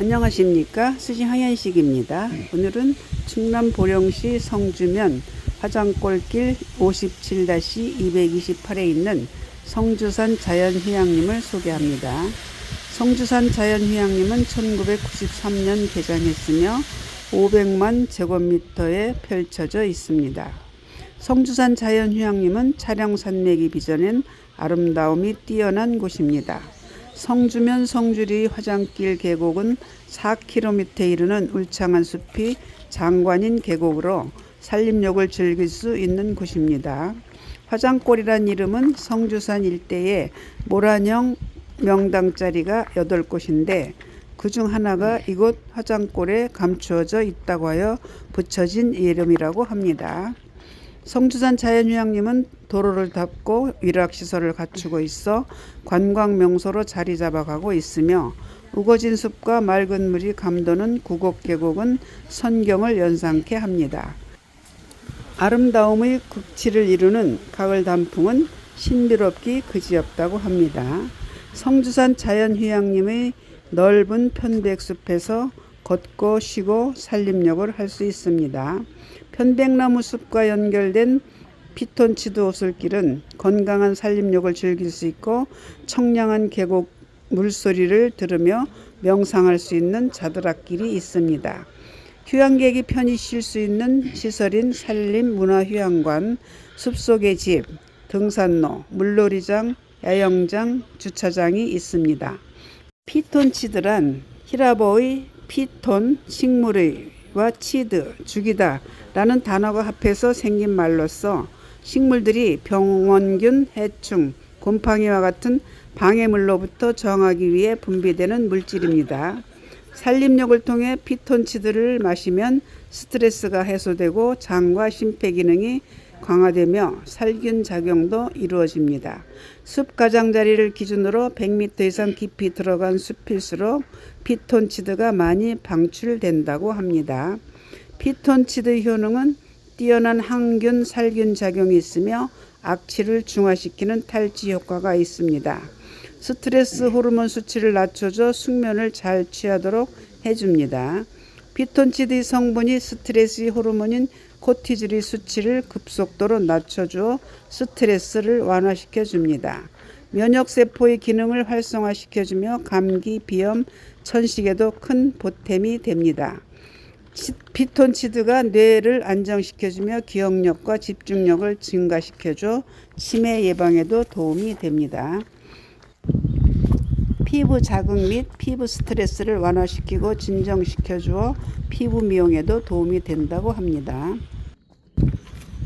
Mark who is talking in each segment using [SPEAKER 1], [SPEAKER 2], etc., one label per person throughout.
[SPEAKER 1] 안녕하십니까 수지 하얀식입니다. 오늘은 충남 보령시 성주면 화장골길 57-228에 있는 성주산 자연휴양림을 소개합니다. 성주산 자연휴양림은 1993년 개장했으며 500만 제곱미터에 펼쳐져 있습니다. 성주산 자연휴양림은 차량 산맥이 빚어낸 아름다움이 뛰어난 곳입니다. 성주면 성주리 화장길 계곡은 4km에 이르는 울창한 숲이 장관인 계곡으로 산림욕을 즐길 수 있는 곳입니다. 화장골이란 이름은 성주산 일대에 모란형 명당자리가 8곳인데 그 중 하나가 이곳 화장골에 감추어져 있다고 하여 붙여진 이름이라고 합니다. 성주산 자연휴양림은 도로를 덮고 위락시설을 갖추고 있어 관광 명소로 자리 잡아가고 있으며 우거진 숲과 맑은 물이 감도는 구곡 계곡은 선경을 연상케 합니다. 아름다움의 극치를 이루는 가을 단풍은 신비롭기 그지없다고 합니다. 성주산 자연휴양림의 넓은 편백숲에서 걷고 쉬고 산림욕을 할 수 있습니다. 편백나무 숲과 연결된 피톤치드 오솔길은 건강한 산림욕을 즐길 수 있고 청량한 계곡 물소리를 들으며 명상할 수 있는 자드락길이 있습니다. 휴양객이 편히 쉴 수 있는 시설인 산림문화휴양관, 숲속의 집, 등산로, 물놀이장, 야영장, 주차장이 있습니다. 피톤치드란 히라보의 피톤, 식물의 와 치드, 죽이다 라는 단어가 합해서 생긴 말로써 식물들이 병원균, 해충, 곰팡이와 같은 방해물로부터 저항하기 위해 분비되는 물질입니다. 산림욕을 통해 피톤치드를 마시면 스트레스가 해소되고 장과 심폐 기능이 강화되며 살균 작용도 이루어집니다. 숲 가장자리를 기준으로 100m 이상 깊이 들어간 숲일수록 피톤치드가 많이 방출된다고 합니다. 피톤치드 효능은 뛰어난 항균 살균 작용이 있으며 악취를 중화시키는 탈지 효과가 있습니다. 스트레스 호르몬 수치를 낮춰줘 숙면을 잘 취하도록 해줍니다. 피톤치드 성분이 스트레스 호르몬인 코티졸의 수치를 급속도로 낮춰주어 스트레스를 완화시켜 줍니다. 면역세포의 기능을 활성화시켜주며 감기, 비염, 천식에도 큰 보탬이 됩니다. 피톤치드가 뇌를 안정시켜주며 기억력과 집중력을 증가시켜줘 치매 예방에도 도움이 됩니다. 피부 자극 및 피부 스트레스를 완화시키고 진정시켜 주어 피부 미용에도 도움이 된다고 합니다.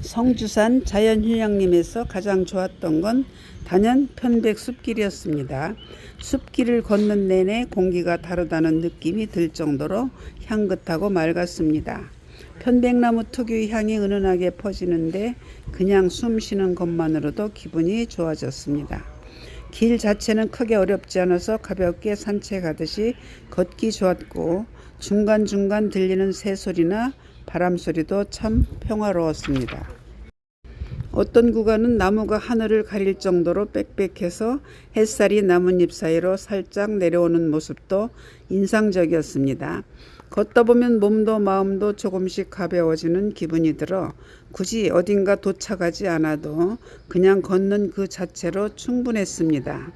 [SPEAKER 1] 성주산 자연휴양림에서 가장 좋았던 건 단연 편백 숲길이었습니다. 숲길을 걷는 내내 공기가 다르다는 느낌이 들 정도로 향긋하고 맑았습니다. 편백나무 특유의 향이 은은하게 퍼지는데 그냥 숨 쉬는 것만으로도 기분이 좋아졌습니다. 길 자체는 크게 어렵지 않아서 가볍게 산책하듯이 걷기 좋았고 중간중간 들리는 새소리나 바람소리도 참 평화로웠습니다. 어떤 구간은 나무가 하늘을 가릴 정도로 빽빽해서 햇살이 나뭇잎 사이로 살짝 내려오는 모습도 인상적이었습니다. 걷다 보면 몸도 마음도 조금씩 가벼워지는 기분이 들어 굳이 어딘가 도착하지 않아도 그냥 걷는 그 자체로 충분했습니다.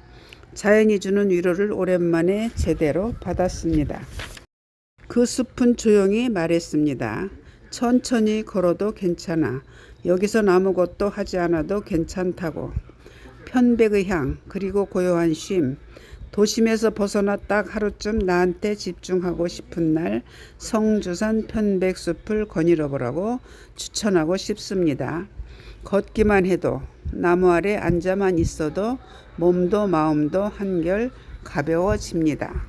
[SPEAKER 1] 자연이 주는 위로를 오랜만에 제대로 받았습니다. 그 숲은 조용히 말했습니다. 천천히 걸어도 괜찮아. 여기선 아무것도 하지 않아도 괜찮다고. 편백의 향, 그리고 고요한 쉼. 도심에서 벗어나 딱 하루쯤 나한테 집중하고 싶은 날 성주산 편백숲을 거닐어 보라고 추천하고 싶습니다. 걷기만 해도 나무 아래 앉아만 있어도 몸도 마음도 한결 가벼워집니다.